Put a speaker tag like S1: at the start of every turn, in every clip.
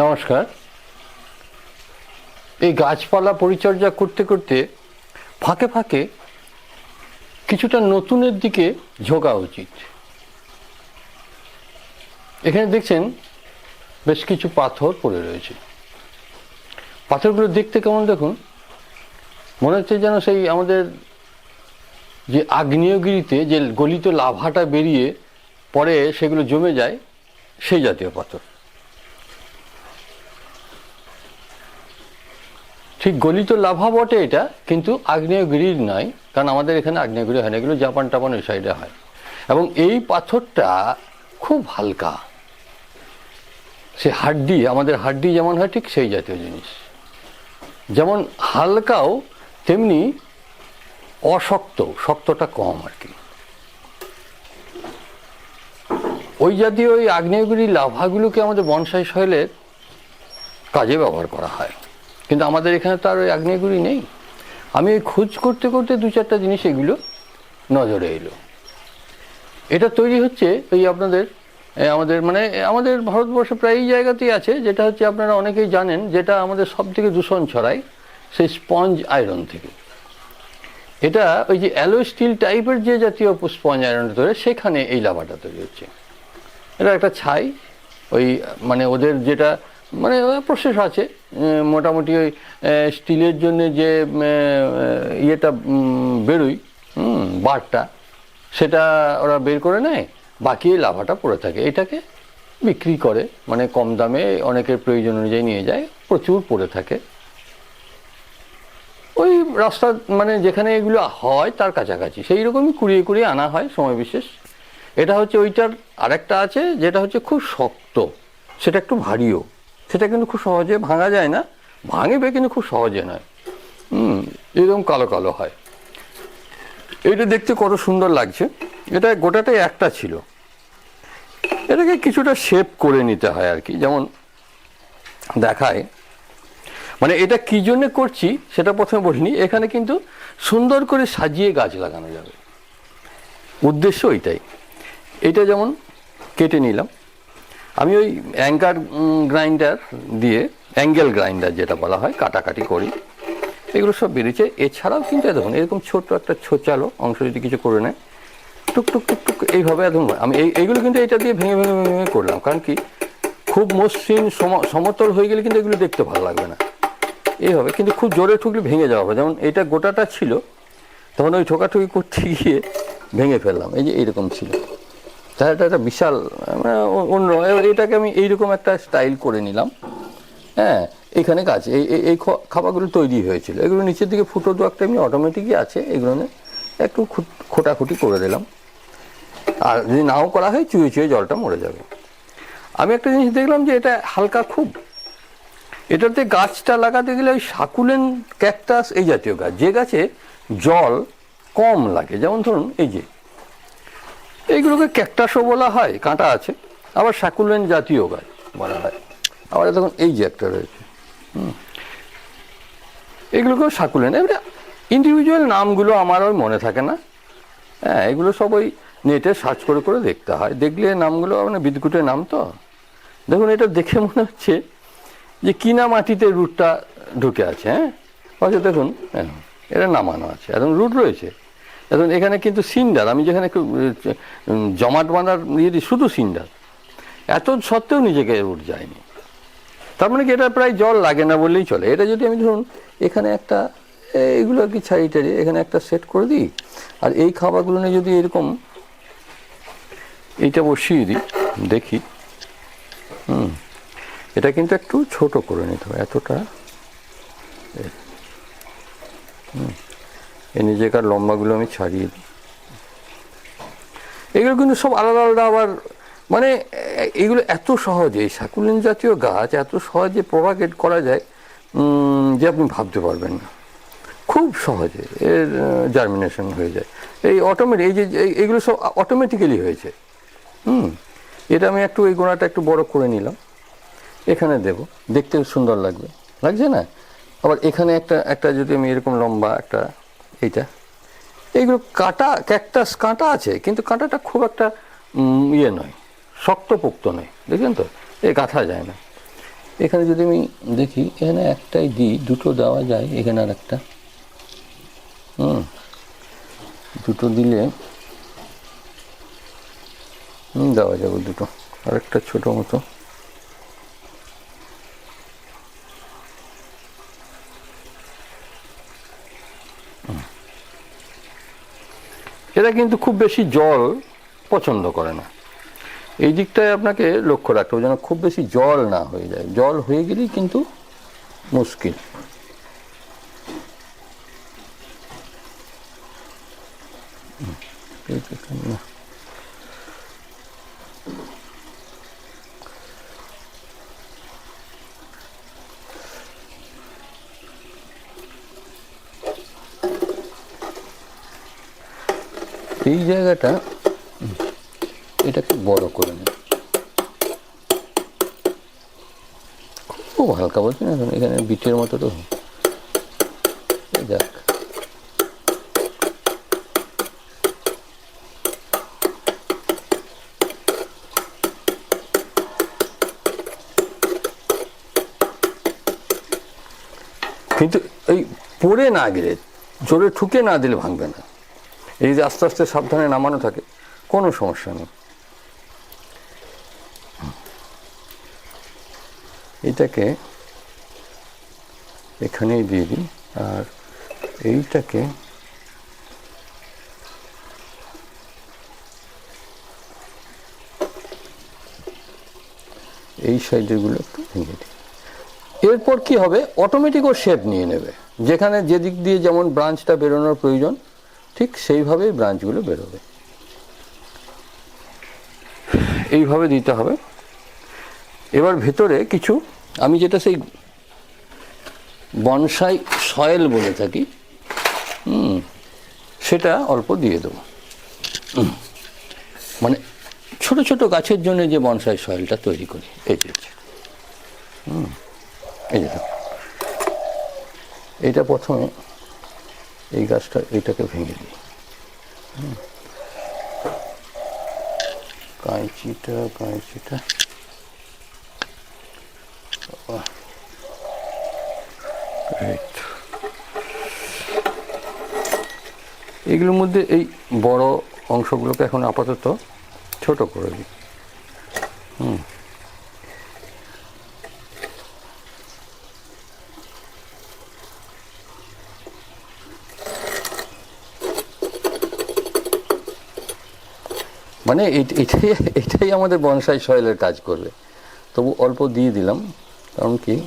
S1: নমস্কার। এই গাছপালা পরিচর্যা করতে করতে ফাঁকে ফাঁকে কিছুটা নতুনের দিকে ঝোঁকা উচিত। এখানে দেখছেন বেশ কিছু পাথর পড়ে রয়েছে। পাথরগুলো দেখতে কেমন দেখুন? মনে হচ্ছে যেন সেই আমাদের যে আগ্নেয়গিরিতে যে গলিত লাভাটা বেরিয়ে পরে সেগুলো জমে যায়, সেই জাতীয় পাথর। ঠিক গলিত লাভা বটে এটা, কিন্তু আগ্নেয়গিরির নয়, কারণ আমাদের এখানে আগ্নেয়গিরি হয় না, এগুলো জাপান টাপান ওই সাইডে হয়। এবং এই পাথরটা খুব হালকা। সে হাড্ডি, আমাদের হাড্ডি যেমন হয় ঠিক সেই জাতীয় জিনিস। যেমন হালকাও, তেমনি অশক্ত, শক্তটা কম আর কি। ওই জাতীয় ওই আগ্নেয়গিরি লাভাগুলোকে আমাদের বনসাই সয়েলের কাজে ব্যবহার করা হয়। কিন্তু আমাদের এখানে তো আর ওই আগ্নেয়গিরি নেই। আমি ওই খোঁজ করতে করতে দু চারটা জিনিস এগুলো নজরে এলো। এটা তৈরি হচ্ছে ওই আপনাদের আমাদের মানে আমাদের ভারতবর্ষে প্রায় এই জায়গাতেই আছে, যেটা হচ্ছে আপনারা অনেকেই জানেন, যেটা আমাদের সব থেকে দূষণ ছড়ায়, সেই স্পঞ্জ আয়রন থেকে। এটা ওই যে অ্যালো স্টিল টাইপের যে জাতীয় স্পঞ্জ আয়রনটা ধরে সেখানে এই লাভাটা তৈরি হচ্ছে। এটা একটা ছাই, ওই মানে ওদের যেটা মানে প্রসেস আছে। মোটামুটি ওই স্টিলের জন্য যে ইয়েটা বেরোয় বারটা, সেটা ওরা বের করে নেয়, বাকি লাভাটা পড়ে থাকে। এটাকে বিক্রি করে মানে কম দামে অনেকের প্রয়োজন অনুযায়ী নিয়ে যায়, প্রচুর পড়ে থাকে। ওই রাস্তা মানে যেখানে এগুলো হয়, তার কাছাকাছি। সেই রকমই কুড়িয়ে কুড়িয়ে আনা হয়, সময় বিশেষ। এটা হচ্ছে, ওইটার আরেকটা আছে, যেটা হচ্ছে খুব শক্ত, সেটা একটু ভারীও। সেটা কিন্তু খুব সহজে ভাঙা যায় না। ভাঙবে কিন্তু খুব সহজে নয়। হুম, এরকম কালো কালো হয়। এটা দেখতে কত সুন্দর লাগছে। এটা গোটাটাই একটা ছিল। এটাকে কিছুটা শেপ করে নিতে হয় আর কি। যেমন দেখায়। মানে এটা কি জন্য করছি সেটা প্রথমে বলিনি। এখানে কিন্তু সুন্দর করে সাজিয়ে গাছ লাগানো যাবে। উদ্দেশ্য ওইটাই। এটা যেমন কেটে নিলাম। আমি ওই অ্যাঙ্কার গ্রাইন্ডার দিয়ে, অ্যাঙ্গেল গ্রাইন্ডার যেটা বলা হয়, কাটাকাটি করি। এগুলো সব বেরিয়েছে। এছাড়াও কিন্তু দেখুন, এরকম ছোট্ট একটা ছোচালো অংশ যদি কিছু করে নেয়, টুক টুক টুক টুক, এইভাবে একদম আমি এই, এইগুলো কিন্তু এটা দিয়ে ভেঙে ভেঙে ভেঙে ভেঙে করলাম। কারণ কি, খুব মসৃণ, সম- সমতল হয়ে গেলে কিন্তু এগুলো দেখতে ভালো লাগবে না। এইভাবে, কিন্তু খুব জোরে ঠুকলে ভেঙে যাওয়া হবে। যেমন এটা গোটাটা ছিল, তখন ওই ঠোকাঠুকি করতে গিয়ে ভেঙে ফেললাম। এই যে এইরকম ছিল। তাহলে এটা একটা বিশাল মানে অন্য, এটাকে আমি এইরকম একটা স্টাইল করে নিলাম। হ্যাঁ এখানে গাছ এই, এই- খাবারগুলো তৈরি হয়েছিল। এগুলো নিচের দিকে ফুটো দু একটা এমনি অটোমেটিকই আছে, এগুলো একটু খুট- খোটাখুটি করে দিলাম। আর যদি নাও করা হয়, চুয়ে চুয়ে জলটা মরে যাবে। আমি একটা জিনিস দেখলাম যে এটা হালকা খুব। এটাতে গাছটা লাগাতে গেলে ওই সাকুলেন ক্যাকটাস এই জাতীয় গাছ, যে গাছে জল কম লাগে। যেমন ধরুন এই যে এইগুলোকে ক্যাকটাসও বলা হয় কাঁটা আছে। আবার সাকুলেন জাতীয় গাছ বলা হয়। আবার দেখুন এই যে একটা রয়েছে। এগুলোকেও সাকুলেন এবারে ইন্ডিভিজুয়াল নামগুলো আমার ওই মনে থাকে না। হ্যাঁ এগুলো সব ওই নেটে সার্চ করে করে দেখতে হয়। দেখলে নামগুলো মানে বিদ্যুটের নাম তো। দেখুন এটা দেখে মনে হচ্ছে যে কিনা মাটিতে রুটটা ঢুকে আছে হ্যাঁ? অথচ দেখুন হ্যাঁ, এটা নামানো আছে। এখন রুট রয়েছে। এখন এখানে কিন্তু সিন্ডার আমি যেখানে জমাট বাঁধার ইয়ে দিই, শুধু সিন্ডার। এত সত্ত্বেও নিজেকে রুট যায়নি। তার মানে কি এটা প্রায় জল লাগে না বললেই চলে। এটা যদি আমি ধরুন এখানে একটা এইগুলো আর কি ছাড়ি টাড়ি এখানে একটা সেট করে দিই আর এই খাবারগুলো নিয়ে যদি এরকম এইটা বসিয়ে দিই দেখি হুম এটা কিন্তু একটু ছোট করে নিতে হবে এতটা হুম। এই নিজেকার লম্বাগুলো আমি ছাড়িয়ে দিই। এগুলো কিন্তু সব আলাদা আলাদা আবার মানে এগুলো এত সহজে, এই সাকুলিন জাতীয় গাছ এত সহজে প্রভাগেট করা যায় যে আপনি ভাবতে পারবেন না। খুব সহজে এর জার্মিনেশন হয়ে যায়। এই অটোমেটিক এই যে, এই- এইগুলো সব অটোমেটিক্যালি হয়েছে। হুম, এটা আমি একটু, এই গোড়াটা একটু বড় করে নিলাম। এখানে দেব। দেখতে সুন্দর লাগবে। লাগছে না? আবার এখানে একটা একটা যদি আমি এরকম লম্বা একটা এইটা। এইগুলো কাঁটা, ক্যাকটাস কাঁটা আছে, কিন্তু কাঁটাটা খুব একটা ইয়ে নয়, শক্তপোক্ত নয় দেখছেন তো? এই গাঁথা যায় না। এখানে যদি আমি দেখি, এখানে একটাই দিই, দুটো দেওয়া যায়, এখানে আর একটা হুম, দুটো দিলে দেওয়া যাবে দুটো। আর একটা ছোটো মতো। এরা কিন্তু খুব বেশি জল পছন্দ করে না। এই দিকটায় আপনাকে লক্ষ্য রাখতে হবে যেন খুব বেশি জল না হয়ে যায়। জল হয়ে গেলেই কিন্তু মুশকিল। না। এই জায়গাটা, এটাকে বড় করে নেব খুব হালকা বলছি না এখন বিটের মতো তো। যাক কিন্তু এই পড়ে না গেলে জোরে ঠুকে না দিলে ভাঙবে না। এই যে আস্তে আস্তে সাবধানে নামানো থাকে, কোনো সমস্যা নেই। এটাকে এখানেই দিয়ে দিই, আর এইটাকে এই সাইডেরগুলো একটু ভেঙে দিই। এরপর কি হবে? অটোমেটিক ও শেপ নিয়ে নেবে। যেখানে যেদিক দিয়ে যেমন ব্রাঞ্চটা বেরোনোর প্রয়োজন ঠিক সেইভাবেই ব্রাঞ্চগুলো বেরোবে। এইভাবে দিতে হবে। এবার ভেতরে কিছু, আমি যেটা সেই বনসাই সয়েল বলে থাকি, হুম, সেটা অল্প দিয়ে দেবো। মানে ছোট ছোট গাছের জন্য যে বনসাই সয়েলটা তৈরি করি, এই যে, হুম, এই যে। এটা প্রথমে এই গাছটা এইটাকে ভেঙে দিই। কাঁচিটা কাঁচিটা। এগুলোর মধ্যে এই বড় অংশগুলোকে এখন আপাতত ছোট করে দিই হুম মানে এট- এটাই এটাই আমাদের বনসাই সয়েলের কাজ করবে। তবু অল্প দিয়ে দিলাম, কারণ কি?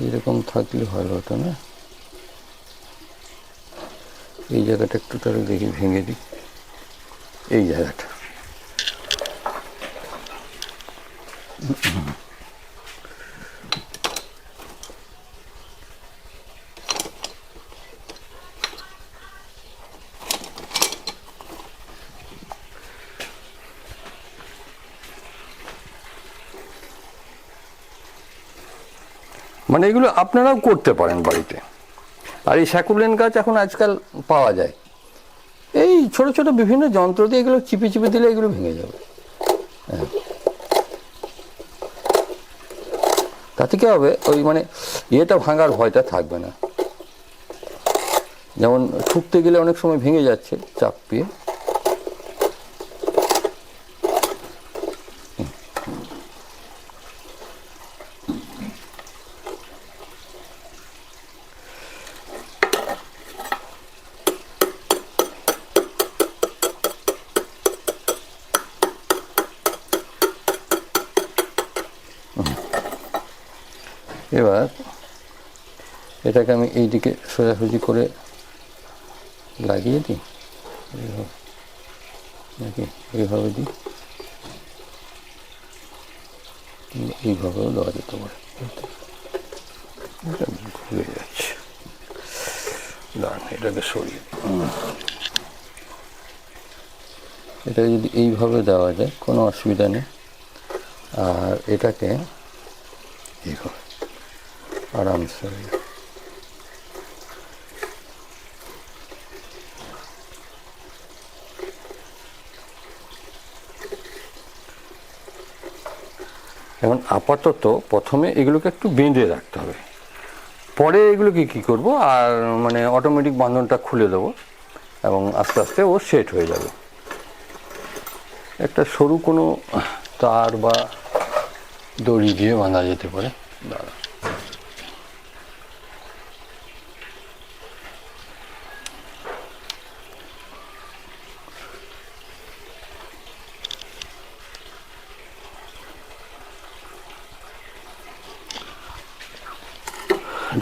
S1: এরকম থাকলে ভালো হতো না? এই জায়গাটা একটু তাহলে দেখি, ভেঙে দিই। এই জায়গাটা। মানে এগুলো আপনারাও করতে পারেন বাড়িতে। আর এই স্যাকুলেন গাছ এখন আজকাল পাওয়া যায়। এই ছোট ছোট বিভিন্ন যন্ত্র দিয়ে এগুলো চিপে চিপে দিলে এগুলো ভেঙে যাবে। হ্যাঁ। তাতে কি হবে? ওই মানে ইয়েটা ভাঙার ভয়টা থাকবে না। যেমন ঠুকতে গেলে অনেক সময় ভেঙে যাচ্ছে চাপ দিয়ে এবার এটাকে আমি এইদিকে সোজাসুজি করে লাগিয়ে দিই। নাকি এইভাবে দিই? এইভাবেও দেওয়া যেতে পারে। এটা ঘুরে যাচ্ছে। দাঁড়ান, এটাকে সরিয়ে। এটা যদি এইভাবে দেওয়া যায়, কোনো অসুবিধা নেই। আর এটাকে এইভাবে, আরামসে এখন আপাতত প্রথমে এগুলোকে একটু বেঁধে রাখতে হবে। পরে এগুলোকে কি করব? আর মানে অটোমেটিক বাঁধনটা খুলে দেবো এবং আস্তে আস্তে ও সেট হয়ে যাবে। একটা সরু কোনো তার বা দড়ি দিয়ে বাঁধা যেতে পারে। দাঁড়া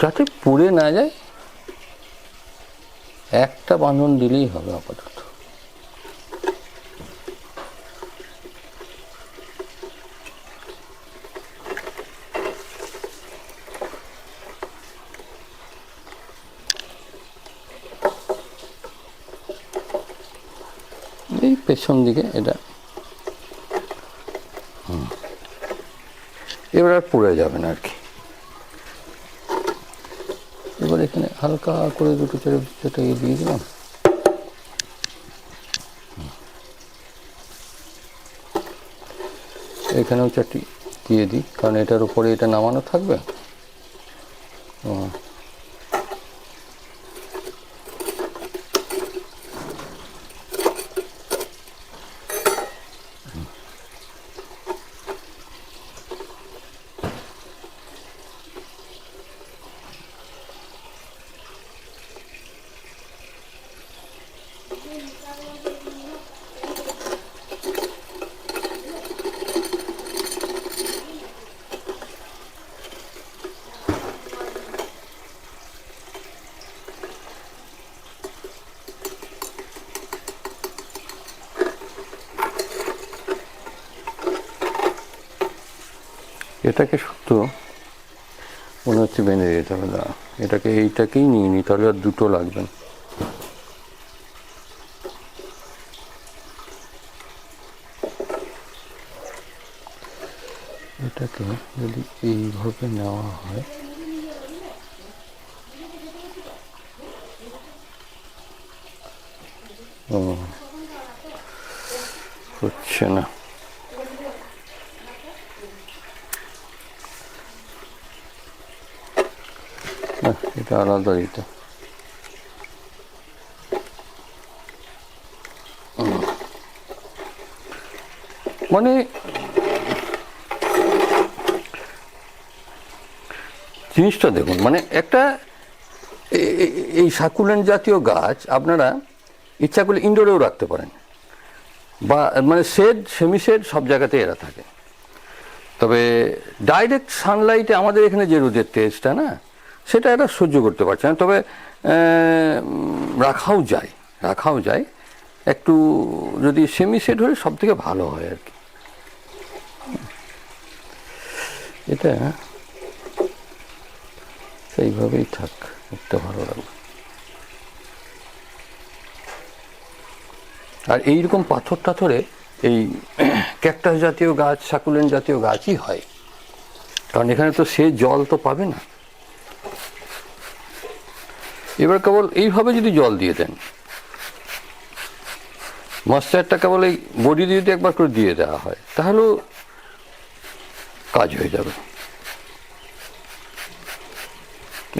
S1: যাতে পুড়ে না যায়, একটা বাঁধন দিলেই হবে আপাতত। এই পেছন দিকে এটা। এবার আর পুড়ে যাবে না আর কি এবার এখানে হালকা করে দুটো চেড়ে চেটে দিয়ে দিলাম। এখানেও চারটি দিয়ে দিই, কারণ এটার উপরে এটা নামানো থাকবে। এটাকে শুধু মনে হচ্ছে বেঁধে যেতে হবে না এটাকে এইটাকেই নিয়ে নিই তাহলে আর দুটো লাগবে না। এটাকে যদি এইভাবে নেওয়া হয় হচ্ছে না না এটা আলাদা। মানে জিনিসটা দেখুন মানে একটা এই সাকুলেন্ট জাতীয় গাছ আপনারা ইচ্ছা করলে ইনডোরেও রাখতে পারেন। বা মানে শেড সেমি শেড সব জায়গাতে এরা থাকে। তবে ডাইরেক্ট সানলাইটে আমাদের এখানে যে রোদের তেজটা না? সেটা এরা সহ্য করতে পারছে না। তবে রাখাও যায় রাখাও যায়। একটু যদি সেমি সেট হলে সব থেকে ভালো হয় আর কি। এটা সেইভাবেই থাক একটা ভালো লাগবে আর এইরকম পাথর টাথরে এই ক্যাকটাস জাতীয় গাছ সাকুলেন জাতীয় গাছই হয়। কারণ এখানে তো সে জল তো পাবে না। এবার কেবল এইভাবে যদি জল দিয়ে দেন ময়েশ্চারটা কেবল এই বডি দিয়ে যদি একবার করে দিয়ে দেওয়া হয়, তাহলেও কাজ হয়ে যাবে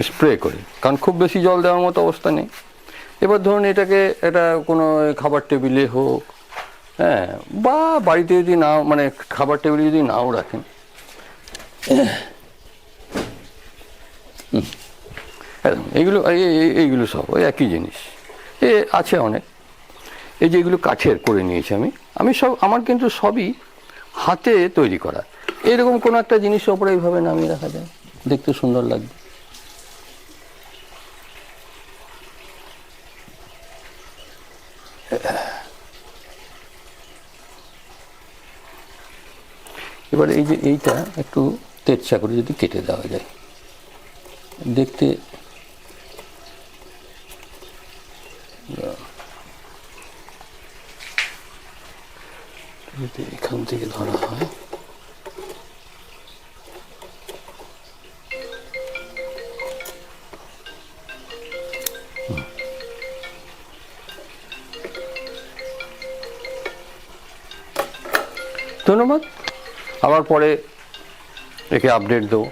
S1: স্প্রে করে, কারণ খুব বেশি জল দেওয়ার মতো অবস্থা নেই এবার ধরুন এটাকে এটা কোনো খাবার টেবিলে হোক হ্যাঁ বা বাড়িতে যদি নাও মানে খাবার টেবিলে যদি নাও রাখেন হুম। একদম এইগুলো এই- এই- এইগুলো সব, ওই একই জিনিস। এ আছে অনেক। এই যে এগুলো কাঠের করে নিয়েছি আমি আমি সব, আমার কিন্তু সবই হাতে তৈরি করা। এরকম কোনো একটা জিনিস ওপরে এইভাবে নামিয়ে রাখা যায়। দেখতে সুন্দর লাগবে। এবার এই যে এইটা একটু তেরচা করে যদি কেটে দেওয়া যায়। দেখতে যদি এখান থেকে ধরা হয় ধন্যবাদ। আবার পরে একে আপডেট দেবো।